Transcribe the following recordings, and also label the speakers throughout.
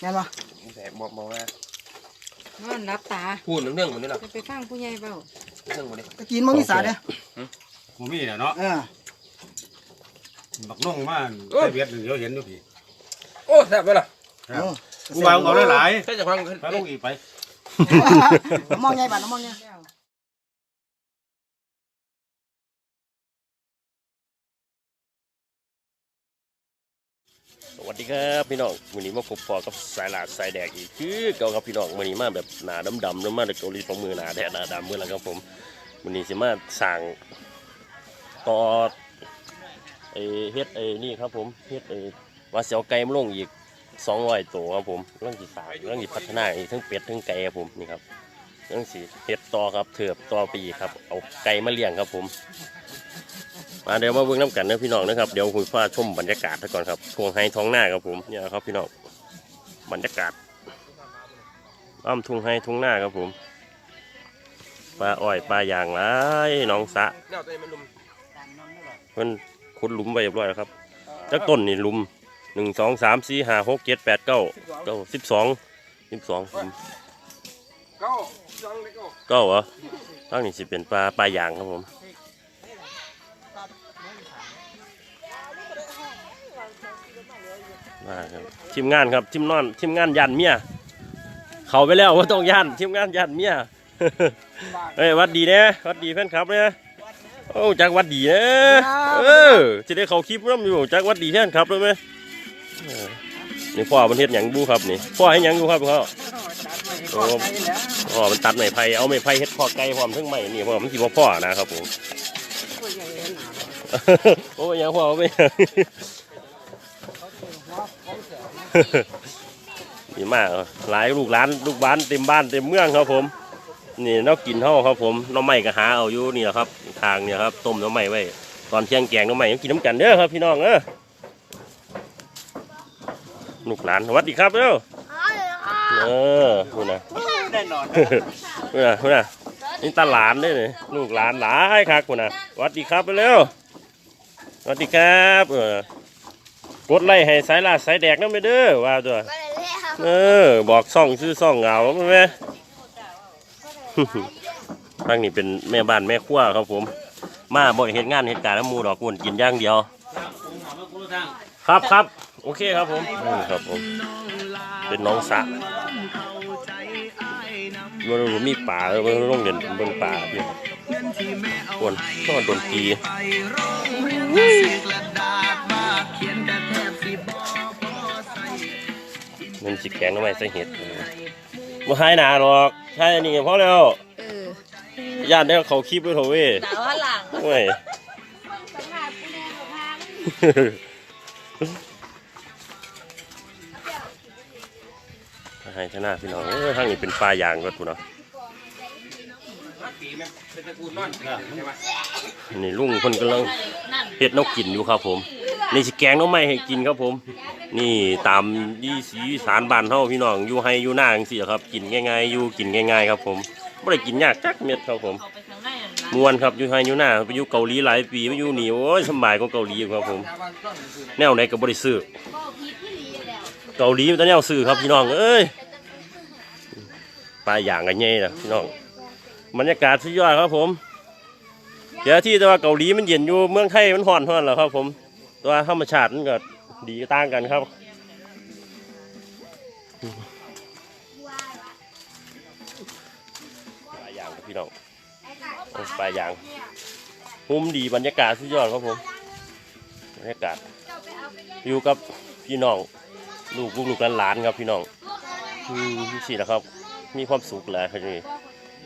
Speaker 1: แม่นบ่
Speaker 2: แสบบอกบอกว่าน
Speaker 3: อนรับตา
Speaker 2: พูดเรื่องๆเหมือนนี่หรอ
Speaker 3: จะไปฟังผู้ใหญ่เบ้า
Speaker 2: เรื่องเหมือนนี่
Speaker 1: ตะกินบ่มีสาเด้อ
Speaker 4: กูมีน่ะเนาะ
Speaker 1: เออ
Speaker 4: บักน่องมาใส่เบียดเดี๋ยวเห็นอยู่พี่
Speaker 2: โอ้แสบไปล่ะ
Speaker 1: เออ
Speaker 4: กูวางเอาหลาย
Speaker 2: แค่จะฟัง
Speaker 4: ๆพาลงอีกไป
Speaker 1: น้ำมองใหญ่บาดน้ำมองให
Speaker 5: วัสดีครับพี่น้องวันนี้มาพบปอกับสายลาดสายแดกอีกคือเก่าครับพี่น้องวันนี้มาแบบหนาดำๆแล้วมาจากเกาหลีของมือหนาแดดหนาดำเมื่อแล้วครับผมวันนี้สิมาสั่งต่อไอเฮ็ดไอนี่ครับผมเฮ็ดไอว่าเสียวไก่มาลงอีกสองร้อยตัวครับผมเรื่องจีสามเรื่องจีพัฒนาอีกทั้งเป็ดทั้งไก่ครับผมนี่ครับเรื่องสีเฮ็ดต่อครับเถือบต่อไปอีกครับเอาไก่มาเลี้ยงครับผม มาเดี๋ยวมาเบิ่งน้ำกันนะพี่น้องนะครับเดี๋ยวคุยฟ้าชมบรรยากาศซะก่อนครับทวงไฮท้องหน้าครับผมเนี่ยครับพี่น้องบรรยากาศอ้อมทุ่งไฮทุ่งหน้าครับผมปลาอ้อยปลายางหลายหน้องสระ
Speaker 2: เดี๋ยวตัวนี้มันลุม
Speaker 5: เพิ่นขุดหลุมไว้เรียบร้อยแล้วครับจักต้นนี่หลุมหนึ่งสองสามสี่ห้าหกเจ็ดแปดเก้าเก้าสิบสองสิบสอง
Speaker 2: เก้าจังเลยเก้า
Speaker 5: เก้าเหรอตั้งนี่สิเป็นปลาปลายางครับผม มาครับทีมงานครับทีมนอนทีมงานยันเมียเขาไปแล้วว่าต้องยันทีมงานยันเมียเฮ้ยหวัดดีเนี่ยวัดดีแฟนคลับเนี่ยโอ้จักหวัดดีนะเออจะได้เขาคลิปน้ำอยู่จักหวัดดีแฟนคลับเลยไหมเออนี่พ่อมันเฮ็ดหยังบูครับนี่พ่อให้หยังอยู่ครับเขาโอ้พ่อมันตัดไม้ไผ่เอาไม้ไผ่เฮ็ดพ่อไก่พร้อมทั้งไม้นี่พ่อมันสิบ่พ่อนะครับผมโอ้ยยังพ่อเอาไป ดีมากหลายลูกหลานลูกบ้านเต็มบ้านเต็มเมืองครับผม นี่เนอกกินเท่าครับผมหน้องใหม่ก็หาเอาอยู่นี่แหละครับ ทางเนี่ยครับต้มหน้องใหม่ไว้ตอนเที่ยงแกงหน้องใหม่ยังกินน้ำกันเด้อครับพี่น้องเออลูกหลานสวัสดีครับเด้อเออคุณนะ
Speaker 1: ได้นอน
Speaker 5: คุณนะคุณนะนี่ตาหลานเด้อนี่ลูกหลานหลายครับคุณนะสวัสดีครับไปเร็วสวัสดีครับเออ กดไล่ให้สายลาดสายแดกน้ำไปเด้อว่าตัวเออ บอกซ่องชื่อซ่องเหงาใช่ไหม ทางนี้เป็นแม่บ้านแม่ครัวครับผม มาบ่อยเห็นงานเหตุการณ์น้ำหมูดอกกุนกินอย่างเดียว ครับครับโอเคครับผมอืมครับผม เป็นน้องสะมันมีป่าเออมันต้องเดินเบิ่งป่าพี่กวนต้องโดนตี มันสิแกงทำไมใส่เห็ดมาหายหนาหรอกใช่อันนี่พอแล้ว
Speaker 3: เออย่า
Speaker 5: นได้เขาคลิปด้วยเถอะเว้ย
Speaker 3: ตาว่าหลัง
Speaker 5: เว้ยให้ชนะพี่น้องเออทางนี้เป็นปลายางก็ถูกเนาะ
Speaker 2: ปีแม่เป็นตระกูลนอนใช่ไหม
Speaker 5: นี่ลุงคนกำลังเฮ็ดนกกินอยู่ครับผม นี่สิแกงหน้องไม้ให้กินครับผม นี่ตามยี่สีสารบ้านเฮาพี่น้องอยู่ให้อยู่หน้าจังซี่ครับ กินง่ายๆอยู่กินง่ายๆครับผมบ่ได้กินยากจักเม็ดครับผม
Speaker 3: เอาไปทางไหนอะนะ
Speaker 5: มวนครับอยู่ให้อยู่หน้าไปอยู่เกาหลีหลายปีไปอยู่นี่โอ้ยสำบายกว่าเกาหลีอยู่ครับผม แนวไหนก็บ่ได้ซื้อเกาหลีมันแต่แนวซื้อครับพี่น้องเอ้ยปลาอย่างกันใหญ่นะพี่น้องบรรยากาศสุดยอดครับผมเดี๋ยวที่แต่ว่าเกาหลีมันเย็นอยู่เมืองไทยมันร้อนเท่านั้นแหละครับผม ตัวธรรมชาติมันก็ ดีต่างกันครับปลายางครับพี่น้องปลายางมุมดีบรรยากาศสุดยอดครับผมบรรยากาศอยู่กับพี่น้องลูกลูกลูกหลานครับพี่น้องอืมสิแหละครับ มีความสุขแหละครับนี่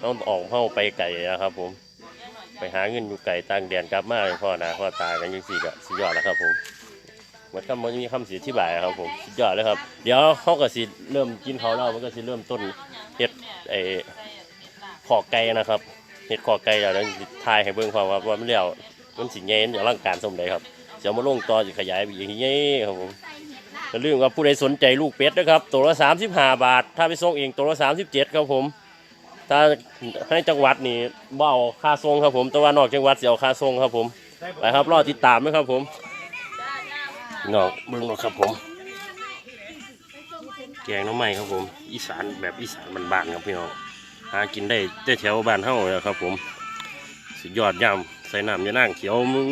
Speaker 5: ต้องออกเข้าไปไก่นะครับ ผม ไปหาเงินอยู่ไก่ต่างแดนกลับมาพ่อนาพ่อตากันยังสี่ก็สุดยอดแล้วครับผม หมันคำมันมีคำเสียที่บ่ายครับผมสุดยอดเลยครับ เดี๋ยวเขาก็สิเริ่มกินเขาวแล้วมันก็สิเริ่มต้นเฮ็ดไอ้ขอไก่นะครับเฮ็ดขอไก่แล้วนั้นทายให้เบิ่งความว่าว่ามันแล้วมันสิเงี้ยอย่างร่างการสมใดครับจะมาลงต่อจะขยายไปอีกอย่างนี้ครับผมอย่าลืมว่าผู้ใดสนใจลูกเป็ดนะครับตัวละสามสิบห้าบาท ถ้าไปส่งเองตัวละสามสิบเจ็ดครับผมถ้าให้จังหวัดนี่เบเอาค่าส่งครับผม แต่ว่านอกจังหวัดเสียค่าส่งครับผมไปครับรอติดตามนะครับผม นองเบิ้งเนาะครับผม แกงน้ำไม้ครับผม อีสานแบบอีสานบ้านๆครับพี่น้องหากินได้แต่แถวบ้านเฮาเลยครับ ผม สุดยอดยำใส่น้ำยานั่งเขียวมึง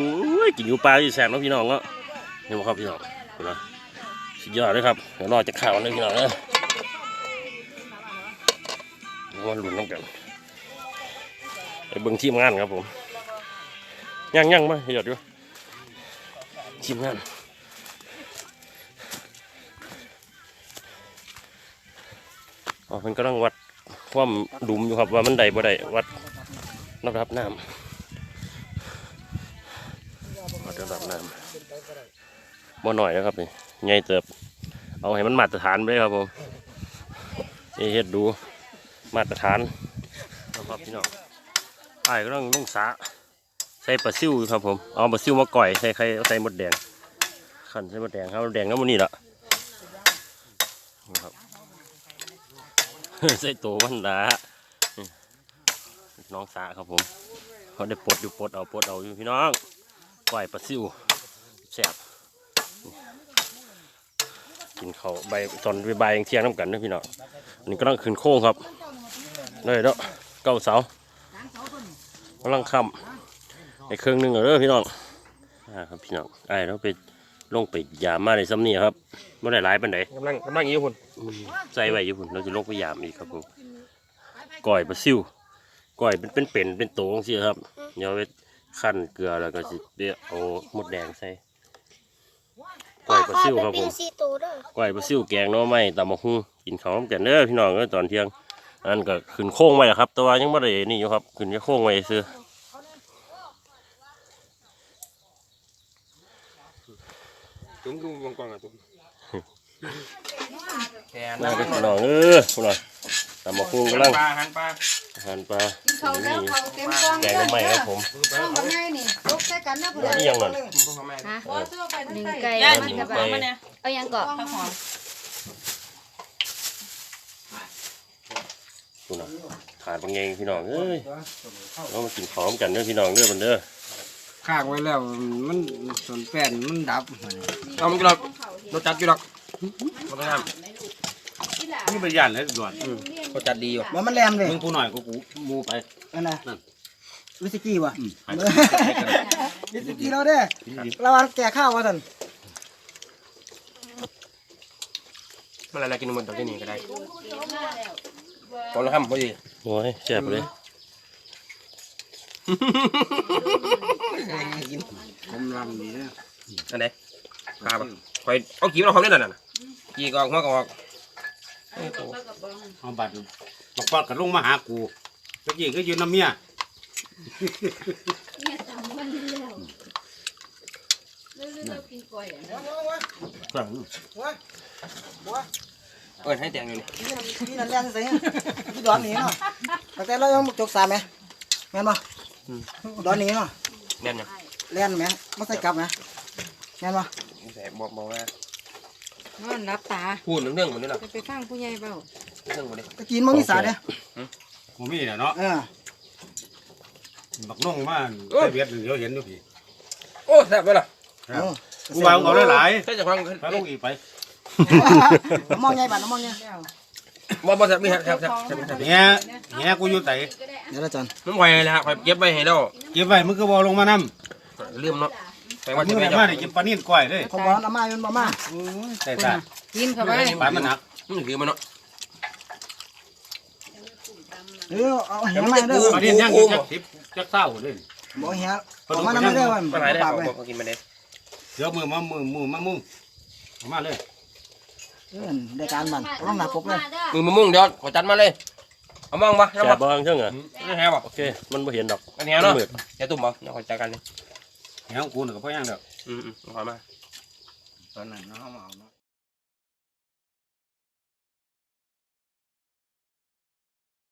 Speaker 5: กินอยู่ปลาอยู่แสบเนะพี่น้องเนาะเห็นไหมครับพี่น้องนไหมสุดยอดเลยครับเดี๋ยวรอจะข่าวเลยพี่น้องนาะมาลุ้นน้ำกันไปเบิ่งทีมงานครับผมย่างย่างมาหยอดอยู่ทีมงาน อ๋อเพิ่นกำลังวัดความดุมอยู่ครับว่ามันได้บ่ได้วัดระดับน้ำวัดระดับน้ำบ่หน่อยนะครับนี่ใหญ่เติบ เอาให้มันมาตรฐานไปครับผมนี่เฮ็ดดูมาตรฐานนะครับพี่น้องไอ้ก็ต้องลงสาใส่ปลาซิวครับผมเอาปลาซิวมาก่อยใส่ไข่ใส่หมดแดงขันใส่หมดแดงครับแดงก็มันนี่ละนะครับ ใส่ตัววันละน้องสาครับผมเขาได้ปลดอยู่ปลดเอาปลดเอาอยู่พี่น้องปล่อยปลาซิวแซ่บกินเขาใบตอนใบยๆยังเที่ยงน้ำกันนะพี่น้องอันนี้ก็ต้องขึ้นโค้งครับเลยเนาะเก้าเสากำลังคำไอ้เครื่องหนึงเหรอพี่น้องอ่าครับพี่น้องไอ้เราไป ลงไปยามมาในซ้ำนี่ครับไม่ได้หลายปันไหน
Speaker 2: กำลังกำลังอยู่พุ่น
Speaker 5: ใส่ไว้อยู่พุ่นเราจะลงไปยามอีกครับผมก่อยปลาซิวก่อยเป็นเป็นเป็นเป็นโตงสิครับเดี๋ยวไปขั้นเกลือแล้วก็สิเดี๋ยวเอาหมดแดงใส่ก่อยปลาซิวครับผม
Speaker 6: ซีตูเด้อ
Speaker 5: ก่อยปลาซิวแกงหน้อไม้ตำมะฮุ่งกินข้าวน้ำกันเด้อพี่น้องเอ้ยตอนเที่ยงอันนั้นก็ขึ้นโค้งไว้แล้วครับ แต่ว่ายังไม่ได้นี่อยู่ครับขึ้นแค่โค้งไว้ซื้อ
Speaker 2: จุ้มดูวงกลมอะจุ้มแขน
Speaker 5: น่าเป็นพี่น้องเออพี่น้องตำมะฮุ่งกำลัง
Speaker 2: ปลาหันปลา
Speaker 5: อาหารปลา
Speaker 3: เขาแล้วเขาเต็มกอง
Speaker 5: แกงหน้อไม้ครับผม
Speaker 3: ต้องมาไงนี่ยกใส่กันนะพุ่น
Speaker 5: นี่ยังนั่น
Speaker 2: พวกเขาแม่
Speaker 3: ฮะ
Speaker 5: เออ
Speaker 3: หนึ่งไก่
Speaker 5: ย่า
Speaker 3: มัน
Speaker 5: หนึ่ง
Speaker 3: กระ
Speaker 5: ไก่
Speaker 3: บะมันเนี่ยเอายังเกาะ
Speaker 5: พี่น้องขาดบางเงพี่น้องเอ้ยเรามากินข้าวกันเด้อพี่น้องเด้อมันเด้อ
Speaker 1: ข้างไว้แล้ว มันส่วนแป้นมันดับ
Speaker 2: เอามันกินหรอกรสจัดอยู่หรอกมันต้องท
Speaker 4: นี่เป็นย่านเลยด่วนำ
Speaker 2: รสจัดดีอยู่
Speaker 1: ว่ามันแรมเลย
Speaker 4: มึงผู้หน่อยกูกูมูไป
Speaker 1: นั่นน่ะ
Speaker 4: นั่น
Speaker 1: วิสกี้วะ
Speaker 4: อืม
Speaker 1: วิสกี้เราเด้อระวังแก่ข้าววะท่าน
Speaker 2: มันอะไรกินมันตัวที่นี่ก็ได้ตอนละคำพอดี
Speaker 5: โอ้ยแซ่บเลย
Speaker 1: ผมลำนี่นะ
Speaker 2: อันไหนปลาปะคอยเอาขีมเราเขาเนี่ยน่ะขีกออกหัวกออก
Speaker 4: เอาบัตรบอกปอดกันลงมาหากูตะกี้ก็ยืนน้ำเมีย
Speaker 2: เปิดให้แตงอยู่นี่
Speaker 1: นี่นั่นแรงใส่ที่ดอนนี้เนาะตั้งแต่เรายังจกสามไหมแม่นบ่ ดอนนี้เนาะ
Speaker 2: แน่นยัง
Speaker 1: แล่นไหมมาใส่กลับไหมแม่นบ่
Speaker 2: แสบบอกบอกว่าน
Speaker 3: อนรับตา
Speaker 2: พูดเรื่องเหมือนนี่หรอ
Speaker 3: จะไปฟังผู้ใหญ่เปล่า
Speaker 2: เรื่องเหมือนนี่
Speaker 1: ตะกี้มันมีสาเด้อ
Speaker 4: กูมีน่ะเนาะ
Speaker 1: เออ
Speaker 4: บักน้องมาใส่เบียดเดี๋ยวเห็นอยู่พี่
Speaker 2: โอ้แสบเลยล่ะ
Speaker 1: เอา
Speaker 4: กูวางเอาได้หลาย
Speaker 2: ใช่จะฟัง
Speaker 4: ถ้าลงอีกไป
Speaker 1: มองไงบ้านมองไง
Speaker 2: บ่บ่แสบมีแสบแสบแสบแสบ
Speaker 4: เงี้ยเงี้ยกูอยู่ไต
Speaker 1: เดี๋ยวละจัน
Speaker 2: มันไหวเลยฮะคอยเก็บไว้ให้เรา
Speaker 4: เก็บไว้มึงก็บอลงมานำ
Speaker 2: ลืมเนาะแปล
Speaker 4: มึ
Speaker 2: ว่างจะ
Speaker 4: ได้
Speaker 2: ไม่
Speaker 4: มา
Speaker 2: มา
Speaker 4: ได้กินปลานิ่นก้อยเลย
Speaker 1: ผมบอกน้ำมาอยู่บ่มา
Speaker 4: แต่ตา
Speaker 3: กินเข้าไป
Speaker 4: ปลามันหนัก
Speaker 2: มันถือมันเนาะ
Speaker 1: เออเอาแหมาเด้อ
Speaker 4: ปลานิ่นย่างอยู่จักสิบจักเศร้าเลย
Speaker 1: บอกแหเอามาน้ำเด้อวัน
Speaker 2: ปัญหาได้
Speaker 1: ปาก
Speaker 2: บ
Speaker 1: ไป
Speaker 2: อกกินมาได้
Speaker 4: เดี๋ยวมือมามือมือมามุงเอามาเลย
Speaker 1: เออได้การมันต้องหนักปกเลย
Speaker 2: มือมะม่วงเดี๋ยวขอจัดมาเลยเอามองปะ
Speaker 5: แซ่
Speaker 2: น้ำ
Speaker 5: บ
Speaker 2: ปะ
Speaker 5: บ้างเช่างเหรอ
Speaker 2: นี่แฮะปะ
Speaker 5: โอเค มันไม่เห็นดอก
Speaker 2: อันนี้เนาะ
Speaker 5: มืด
Speaker 2: อย่าตุ่มบ่เดี๋ยวขอจัดกันเลย
Speaker 4: เงี้ยกูนึกว่าพ่อย่างเด้อ
Speaker 2: อืมอืมขอมา
Speaker 1: ตอนนั้นเนาะเอามาเอาเนาะ